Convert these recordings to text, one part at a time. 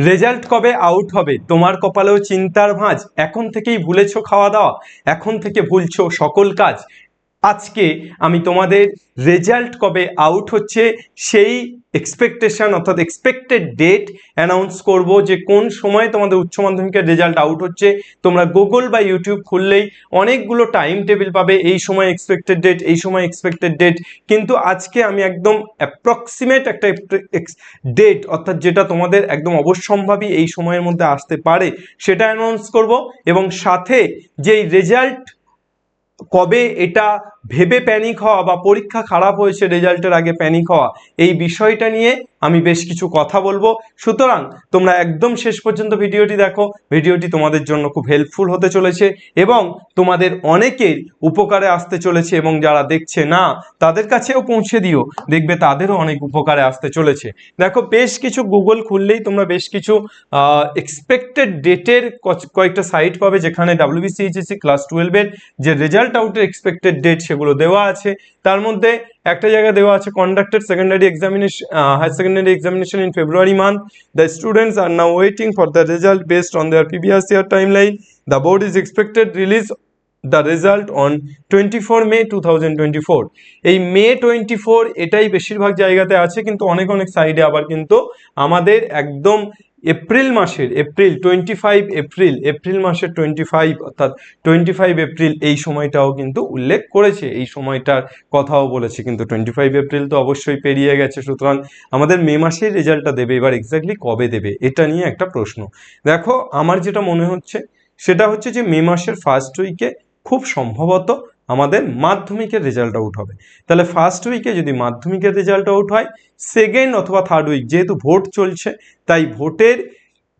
Result কবে out হবে? তোমার কপালেও চিন্তার ভাঁজ। এখন থেকেই ভুলেছো খাওয়া দাওয়া। এখন থেকে ভুলছো সকল কাজ। আজকে আমি তোমাদের রেজাল্ট কবে আউট হচ্ছে সেই এক্সপেকটেশন অর্থাৎ এক্সপেক্টেড ডেট অ্যানাউন্স করব যে কোন সময় তোমাদের উচ্চ মাধ্যমিকের রেজাল্ট আউট হচ্ছে। তোমরা গুগল বা ইউটিউব খুললেই অনেকগুলো টাইম টেবিল পাবে এই সময় এক্সপেক্টেড ডেট এই সময় এক্সপেক্টেড ডেট কিন্তু আজকে আমি একদম অ্যাপ্রক্সিমেট একটা ডেট অর্থাৎ যেটা তোমাদের একদম অবশ্যম্ভাবী এই সময়ের মধ্যে আসতে পারে, সেটা অ্যানাউন্স করব এবং সাথে যেই রেজাল্ট কবে এটা ভেবে প্যানিক হওয়া বা পরীক্ষা খারাপ হয়েছে রেজাল্টের আগে প্যানিক হওয়া, এই বিষয়টা নিয়ে আমি বেশ কিছু কথা বলব। সুতরাং তোমরা একদম শেষ পর্যন্ত ভিডিওটি দেখো। ভিডিওটি তোমাদের জন্য খুব হেল্পফুল হতে চলেছে এবং তোমাদের অনেকের উপকারে আসতে চলেছে এবং যারা দেখছে না, তাদের কাছেও পৌঁছে দিও। দেখবে তাদেরও অনেক উপকারে আসতে চলেছে। দেখো, বেশ কিছু গুগল খুললেই তোমরা বেশ কিছু এক্সপেক্টেড ডেটের কয়েকটা সাইট পাবে যেখানে ডাব্লিউবিসিএইচএসসি ক্লাস টুয়েলভের যে রেজাল্ট আউটের এক্সপেক্টেড ডেট সেগুলো দেওয়া আছে। তার মধ্যে একটা জায়গায় দেওয়া আছে conducted secondary examination higher secondary examination in February month the students are now waiting for the result based on their previous year timeline the board is expected release the result on twenty four May two thousand twenty four এই May twenty four এটাই বেশিরভাগ জায়গাতে আছে, কিন্তু অনেক অনেক সাইডে আবার কিন্তু আমাদের একদম এপ্রিল মাসের, April twenty five April April মাসের টোয়েন্টি ফাইভ অর্থাৎ টোয়েন্টি ফাইভ এপ্রিল এই সময়টাও কিন্তু উল্লেখ করেছে। এই সময়টার কথাও বলেছে, কিন্তু টোয়েন্টি ফাইভ এপ্রিল তো অবশ্যই পেরিয়ে গেছে। সুতরাং আমাদের মে মাসের রেজাল্টটা দেবে, এবার এক্স্যাক্টলি কবে দেবে, এটা নিয়ে একটা প্রশ্ন। দেখো, আমার যেটা মনে হচ্ছে, সেটা হচ্ছে যে মে মাসের ফার্স্ট উইকে খুব সম্ভবত আমাদের মাধ্যমিকের রেজাল্ট আউট হবে। তাহলে ফার্স্ট উইকে যদি মাধ্যমিকের রেজাল্ট আউট হয় সেকেন্ড অথবা থার্ড উইক যেহেতু ভোট চলছে, তাই ভোটের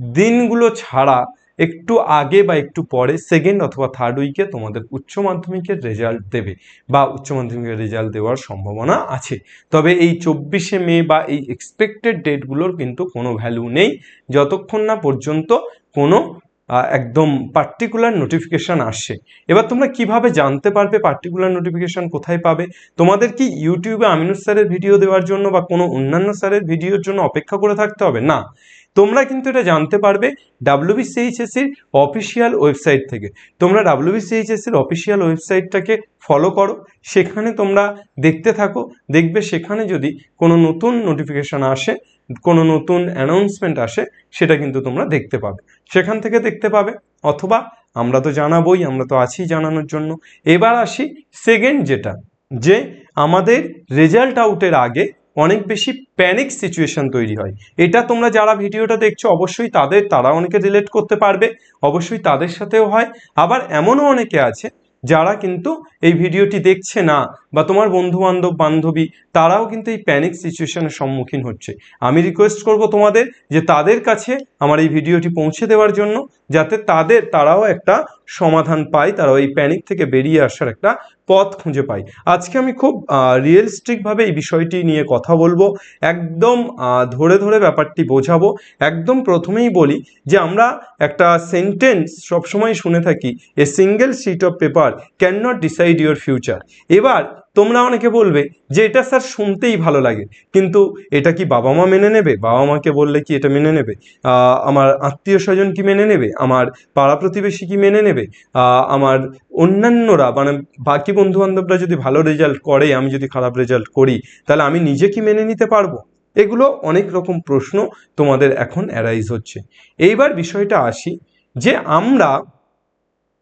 দিনগুলো ছাড়া একটু আগে বা একটু পরে সেকেন্ড অথবা থার্ড উইকে তোমাদের উচ্চ মাধ্যমিকের রেজাল্ট দেবে বা উচ্চ মাধ্যমিকের রেজাল্ট দেওয়ার সম্ভাবনা আছে। তবে এই চব্বিশে মে বা এই এক্সপেক্টেড ডেটগুলোর কিন্তু কোনো ভ্যালু নেই। যতক্ষণ না পর্যন্ত কোনো একদম পার্টিকুলার নোটিফিকেশান আসছে এবার তোমরা কীভাবে জানতে পারবে পার্টিকুলার নোটিফিকেশান কোথায় পাবে? তোমাদের কি ইউটিউবে আমিনুর স্যারের ভিডিও দেওয়ার জন্য বা কোনো অন্যান্য স্যারের ভিডিওর জন্য অপেক্ষা করে থাকতে হবে? না। তোমরা কিন্তু এটা জানতে পারবে ডাব্লিউবিসিএইচএসির অফিসিয়াল ওয়েবসাইট থেকে। তোমরা ডাব্লিউবিসিএইচএসির অফিসিয়াল ওয়েবসাইটটাকে ফলো করো। সেখানে তোমরা দেখতে থাকো। দেখবে সেখানে যদি কোনো নতুন নোটিফিকেশান আসে কোনো নতুন অ্যানাউন্সমেন্ট আসে, সেটা কিন্তু তোমরা দেখতে পাবে। সেখান থেকে দেখতে পাবে, অথবা আমরা তো জানাবোই, আমরা তো আছি জানানোর জন্য। এবার আসি সেকেন্ড যেটা, যে আমাদের রেজাল্ট আউটের আগে অনেক বেশি প্যানিক সিচুয়েশন তৈরি হয়। এটা তোমরা যারা ভিডিওটা দেখছ, অবশ্যই তাদের, তারা অনেকে রিলেট করতে পারবে, অবশ্যই তাদের সাথেও হয়। আবার এমনও অনেকে আছে যারা কিন্তু এই ভিডিওটি দেখছে না বা তোমার বন্ধু বান্ধব বান্ধবী তারাও কিন্তু এই প্যানিক সিচুয়েশনের সম্মুখীন হচ্ছে। আমি রিকোয়েস্ট করব তোমাদের যে তাদের কাছে আমার এই ভিডিওটি পৌঁছে দেওয়ার জন্য, যাতে তাদের, তারাও একটা সমাধান পায় তারা ওই প্যানিক থেকে বেরিয়ে আসার একটা পথ খুঁজে পায় আজকে আমি খুব রিয়েলিস্টিকভাবে এই বিষয়টি নিয়ে কথা বলব, একদম ধরে ধরে ব্যাপারটি বোঝাবো। একদম প্রথমেই বলি যে আমরা একটা সেন্টেন্স সবসময় শুনে থাকি a single sheet of paper can not decide your future এবার তোমরা অনেকে বলবে যে এটা স্যার শুনতেই ভালো লাগে। কিন্তু এটা কি বাবা মা মেনে নেবে? বাবা মাকে বললে কি এটা মেনে নেবে? আমার আত্মীয় স্বজন কি মেনে নেবে? আমার পাড়া প্রতিবেশী কি মেনে নেবে? আমার অন্যান্যরা মানে বাকি বন্ধু বান্ধবরা যদি ভালো রেজাল্ট করে, আমি যদি খারাপ রেজাল্ট করি, তাহলে আমি নিজে কি মেনে নিতে পারব? এগুলো অনেক রকম প্রশ্ন তোমাদের এখন অ্যারাইজ হচ্ছে। এইবার বিষয়টা আসি যে আমরা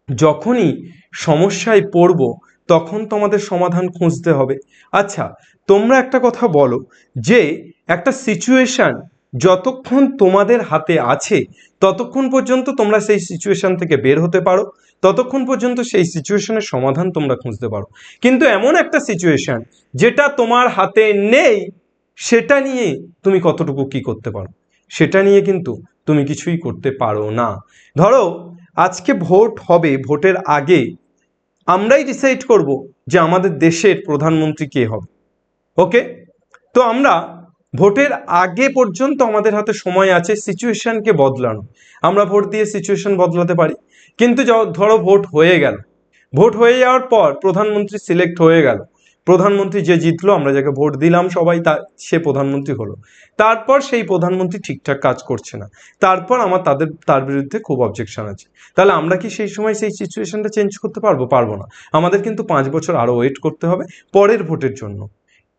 যখনই সমস্যায় পড়ব তখন তোমাদের সমাধান খুঁজতে হবে। আচ্ছা তোমরা একটা কথা বলো যে, একটা সিচুয়েশান যতক্ষণ তোমাদের হাতে আছে, ততক্ষণ পর্যন্ত তোমরা সেই সিচুয়েশন থেকে বের হতে পারো, ততক্ষণ পর্যন্ত সেই সিচুয়েশনের সমাধান তোমরা খুঁজতে পারো। কিন্তু এমন একটা সিচুয়েশন যেটা তোমার হাতে নেই, সেটা নিয়ে তুমি কতটুকু কি করতে পারো? সেটা নিয়ে কিন্তু তুমি কিছুই করতে পারো না। ধরো, আজকে ভোট হবে, ভোটের আগে আমরাই ডিসাইড করব যে আমাদের দেশের প্রধানমন্ত্রী কে হবে। ওকে তো আমরা ভোটের আগে পর্যন্ত আমাদের হাতে সময় আছে সিচুয়েশনকে বদলানো। আমরা ভোট দিয়ে সিচুয়েশন বদলাতে পারি। কিন্তু ধরো ভোট হয়ে গেল। ভোট হয়ে যাওয়ার পর প্রধানমন্ত্রী সিলেক্ট হয়ে গেল। প্রধানমন্ত্রী যে জিতলো, আমরা যাকে ভোট দিলাম সবাই তা, সে প্রধানমন্ত্রী হলো। তারপর সেই প্রধানমন্ত্রী ঠিকঠাক কাজ করছে না। তারপর আমার তাদের, তার বিরুদ্ধে খুব অবজেকশন আছে। তাহলে আমরা কি সেই সময় সেই সিচুয়েশনটা চেঞ্জ করতে পারব? পারব না। আমাদের কিন্তু পাঁচ বছর আরও ওয়েট করতে হবে পরের ভোটের জন্য।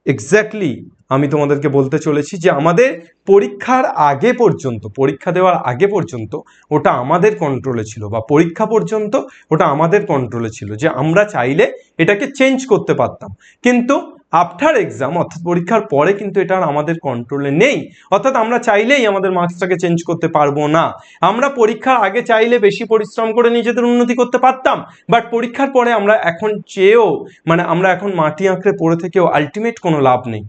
এক্স্যাক্টলি আমি তোমাদেরকে বলতে চলেছি যে আমাদের পরীক্ষার আগে পর্যন্ত, পরীক্ষা দেওয়ার আগে পর্যন্ত ওটা আমাদের কন্ট্রোলে ছিল বা পরীক্ষা পর্যন্ত ওটা আমাদের কন্ট্রোলে ছিল যে আমরা চাইলে এটাকে চেঞ্জ করতে পারতাম। কিন্তু আফটার এক্সাম অর্থাৎ পরীক্ষার পরে কিন্তু এটা আর আমাদের কন্ট্রোলে নেই। অর্থাৎ আমরা চাইলেই আমাদের মার্কসটাকে চেঞ্জ করতে পারব না। আমরা পরীক্ষার আগে চাইলে বেশি পরিশ্রম করে নিজেদের উন্নতি করতে পারতাম বাট পরীক্ষার পরে আমরা এখন চেয়েও মানে আমরা এখন মাটি আঁকড়ে পড়ে থেকেও আলটিমেট কোনো লাভ নেই।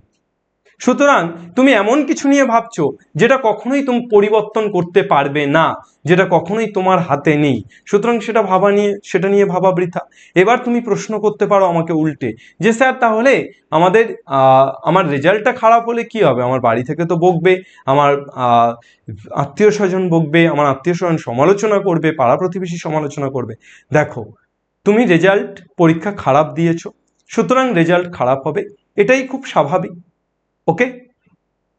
সুতরাং তুমি এমন কিছু নিয়ে ভাবছ যেটা কখনোই তুমি পরিবর্তন করতে পারবে না, যেটা কখনোই তোমার হাতে নেই। সুতরাং সেটা ভাবা নিয়ে, সেটা নিয়ে ভাবা বৃথা। এবার তুমি প্রশ্ন করতে পারো আমাকে উল্টে যে, স্যার, তাহলে আমাদের আমার রেজাল্টটা খারাপ হলে কি হবে? আমার বাড়ি থেকে তো বকবে, আমার আত্মীয় স্বজন বকবে, আমার আত্মীয় স্বজন সমালোচনা করবে, পাড়া প্রতিবেশী সমালোচনা করবে। দেখো, তুমি রেজাল্ট পরীক্ষা খারাপ দিয়েছ, সুতরাং রেজাল্ট খারাপ হবে, এটাই খুব স্বাভাবিক। ওকে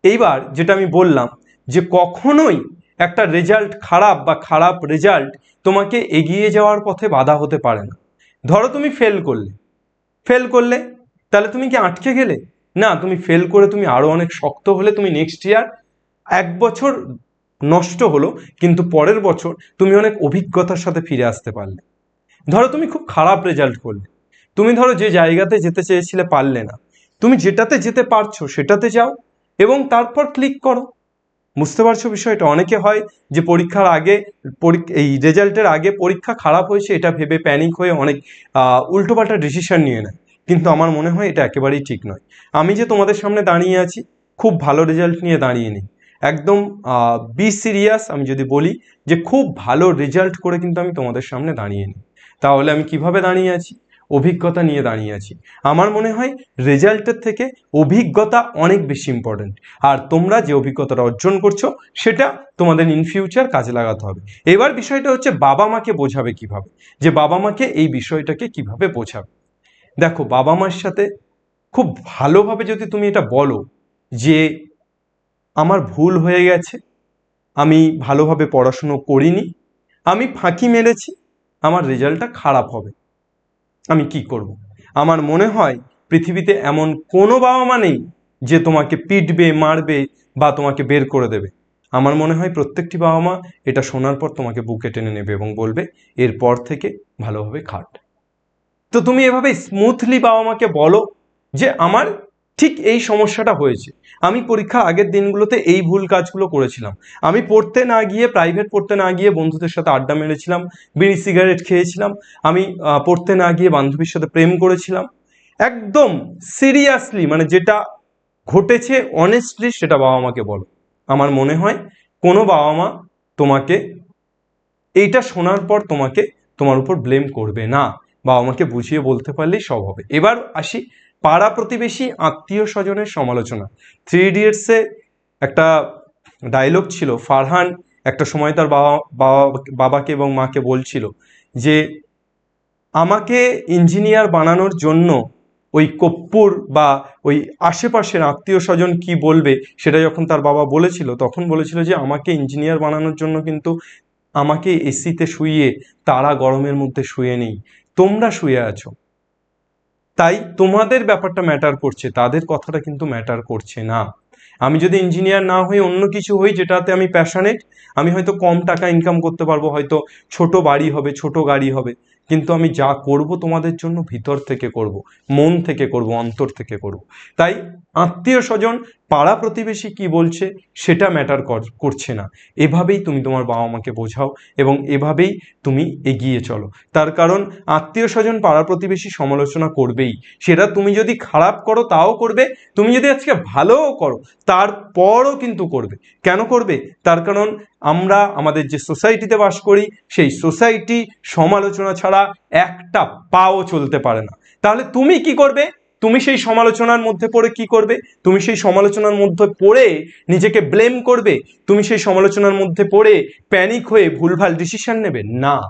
এইবার যেটা আমি বললাম যে কখনোই একটা রেজাল্ট খারাপ বা খারাপ রেজাল্ট তোমাকে এগিয়ে যাওয়ার পথে বাধা হতে পারে না। ধরো তুমি ফেল করলে। ফেল করলে, তাহলে তুমি কি আটকে গেলে? না, তুমি ফেল করে তুমি আরও অনেক শক্ত হলে তুমি নেক্সট ইয়ার এক বছর নষ্ট হলো, কিন্তু পরের বছর তুমি অনেক অভিজ্ঞতার সাথে ফিরে আসতে পারলে। ধরো তুমি খুব খারাপ রেজাল্ট করলে। তুমি ধরো যে জায়গাতে যেতে চেয়েছিলে পারলে না। তুমি যেটাতে যেতে পারছ সেটাতে যাও এবং তারপর ক্লিক করো। বুঝতে পারছ বিষয়টা? অনেকে হয় যে পরীক্ষার আগে এই রেজাল্টের আগে পরীক্ষা খারাপ হয়েছে, এটা ভেবে প্যানিক হয়ে অনেক উল্টোপাল্টা ডিসিশন নিয়ে নেয়। কিন্তু আমার মনে হয় এটা একেবারেই ঠিক নয়। আমি যে তোমাদের সামনে দাঁড়িয়ে আছি, খুব ভালো রেজাল্ট নিয়ে দাঁড়িয়ে নেই। একদম বি সিরিয়াস আমি যদি বলি যে খুব ভালো রেজাল্ট করে কিন্তু আমি তোমাদের সামনে দাঁড়িয়ে নিই। তাহলে আমি কীভাবে দাঁড়িয়ে আছি? অভিজ্ঞতা নিয়ে দাঁড়িয়ে আছি। আমার মনে হয় রেজাল্টের থেকে অভিজ্ঞতা অনেক বেশি ইম্পর্ট্যান্ট আর তোমরা যে অভিজ্ঞতাটা অর্জন করছ, সেটা তোমাদের ইন ফিউচার কাজে লাগাতে হবে। এবার বিষয়টা হচ্ছে বাবা মাকে বোঝাবে কীভাবে? যে বাবা মাকে এই বিষয়টাকে কীভাবে বোঝাবে? দেখো, বাবা মার সাথে খুব ভালোভাবে যদি তুমি এটা বলো যে, আমার ভুল হয়ে গেছে, আমি ভালোভাবে পড়াশুনো করিনি, আমি ফাঁকি মেরেছি, আমার রেজাল্টটা খারাপ হবে। আমি কি করব। আমার মনে হয় পৃথিবীতে এমন কোনো বাবা মা নেই যে তোমাকে পিটবে, মারবে বা তোমাকে বের করে দেবে আমার মনে হয় প্রত্যেকটি বাবা মা এটা শোনার পর তোমাকে বুকে টেনে নেবে এবং বলবে, এরপর থেকে ভালোভাবে খাট তো তুমি এভাবে স্মুথলি বাবা মাকে বলো যে, আমার ঠিক এই সমস্যাটা হয়েছে। আমি পরীক্ষা আগের দিনগুলোতে এই ভুল কাজগুলো করেছিলাম। আমি পড়তে না গিয়ে প্রাইভেট পড়তে না গিয়ে বন্ধুদের সাথে আড্ডা মেরেছিলাম, বিড়ি সিগারেট খেয়েছিলাম, আমি পড়তে না গিয়ে বান্ধবীর সাথে প্রেম করেছিলাম। একদম সিরিয়াসলি মানে যেটা ঘটেছে অনেস্টলি সেটা বাবা মাকে বলো। আমার মনে হয় কোনো বাবা মা তোমাকে এইটা শোনার পর তোমাকে তোমার উপর ব্লেম করবে না। বাবা মাকে বুঝিয়ে বলতে পারলেই সব হবে। এবার আসি পাড়া প্রতিবেশী আত্মীয় স্বজনের সমালোচনা। থ্রি ইডিয়টসে একটা ডায়লগ ছিল, ফারহান একটা সময় তার বাবা বাবা, বাবাকে এবং মাকে বলছিল যে, আমাকে ইঞ্জিনিয়ার বানানোর জন্য ওই কপ্পুর বা ওই আশেপাশের আত্মীয় স্বজন কি বলবে? সেটা যখন তার বাবা বলেছিল, তখন বলেছিল যে, আমাকে ইঞ্জিনিয়ার বানানোর জন্য কিন্তু আমাকে এসিতে শুইয়ে তারা গরমের মধ্যে শুয়ে নেই। তোমরা শুয়ে আছো। তাই তোমাদের ব্যাপারটা ম্যাটার করছে, তাদের কথাটা কিন্তু ম্যাটার করছে না। আমি যদি ইঞ্জিনিয়ার না হয়ে অন্য কিছু হই যেটাতে আমি প্যাশানেট আমি হয়তো কম টাকা ইনকাম করতে পারব, হয়তো ছোট বাড়ি হবে, ছোট গাড়ি হবে। কিন্তু আমি যা করব তোমাদের জন্য ভিতর থেকে করব, মন থেকে করব, অন্তর থেকে করব। তাই আত্মীয় স্বজন, পাড়া প্রতিবেশী কি বলছে সেটা ম্যাটার করছে না। এভাবেই তুমি তোমার বাবা মাকে বোঝাও এবং এভাবেই তুমি এগিয়ে চলো। তার কারণ আত্মীয় স্বজন, পাড়া প্রতিবেশী সমালোচনা করবেই। সেটা তুমি যদি খারাপ করো, তাও করবে। তুমি যদি আজকে ভালোও করো, তারপরও কিন্তু করবে। কেন করবে? তার কারণ আমরা আমাদের যে সোসাইটিতে বাস করি, সেই সোসাইটি সমালোচনা ছাড়া একটা পাও চলতে পারে না। তাহলে তুমি কি করবে? তুমি সেই সমালোচনার মধ্যে পড়ে কি করবে? তুমি সেই সমালোচনার মধ্যে পড়ে নিজেকে ব্লেম করবে? তুমি সেই সমালোচনার মধ্যে পড়ে প্যানিক হয়ে ভুলভাল ডিসিশন নেবে? না।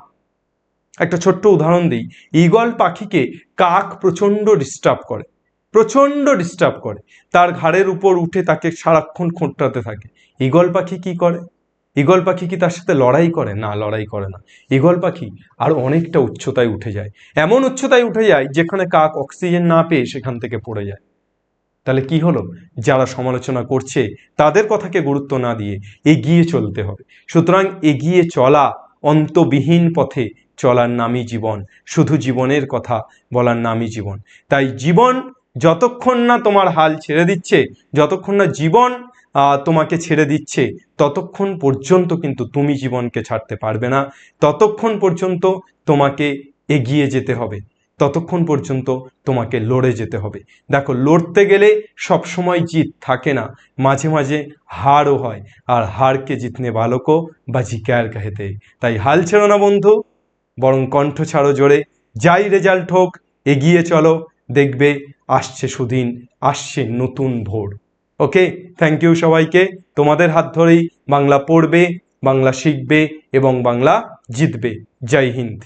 একটা ছোট্ট উদাহরণ দিই। ঈগল পাখিকে কাক প্রচণ্ড ডিস্টার্ব করে। প্রচণ্ড ডিস্টার্ব করে। তার ঘাড়ের উপর উঠে তাকে সারাক্ষণ খোঁটটাতে থাকে। ঈগল পাখি কি করে? ঈগল পাখি কি তার সাথে লড়াই করে? না, লড়াই করে না। ঈগল পাখি আরও অনেকটা উচ্চতায় উঠে যায়। এমন উচ্চতায় উঠে যায় যেখানে কাক অক্সিজেন না পেয়ে সেখান থেকে পড়ে যায়। তাহলে কি হলো? যারা সমালোচনা করছে, তাদের কথাকে গুরুত্ব না দিয়ে এগিয়ে চলতে হবে। সুতরাং এগিয়ে চলা অন্তবিহীন পথে চলার নামই জীবন। শুধু জীবনের কথা বলার নামই জীবন। তাই জীবন যতক্ষণ না তোমার হাল ছেড়ে দিচ্ছে, যতক্ষণ না জীবন তোমাকে ছেড়ে দিচ্ছে, ততক্ষণ পর্যন্ত কিন্তু তুমি জীবনকে ছাড়তে পারবে না। ততক্ষণ পর্যন্ত তোমাকে এগিয়ে যেতে হবে। ততক্ষণ পর্যন্ত তোমাকে লড়ে যেতে হবে। দেখো, লড়তে গেলে সবসময় জিত থাকে না। মাঝে মাঝে হারও হয়। আর হারকে জিতনে বালকও বা জিকার কাহেতে। তাই হাল ছেড়ো না বন্ধু, বরং কণ্ঠ ছাড়ো জোরে। যাই রেজাল্ট হোক, এগিয়ে চলো। দেখবে, আসছে সুদিন, আসছে নতুন ভোর। ওকে থ্যাংক ইউ সবাইকে। তোমাদের হাত ধরেই বাংলা পড়বে, বাংলা শিখবে এবং বাংলা জিতবে। জয় হিন্দ।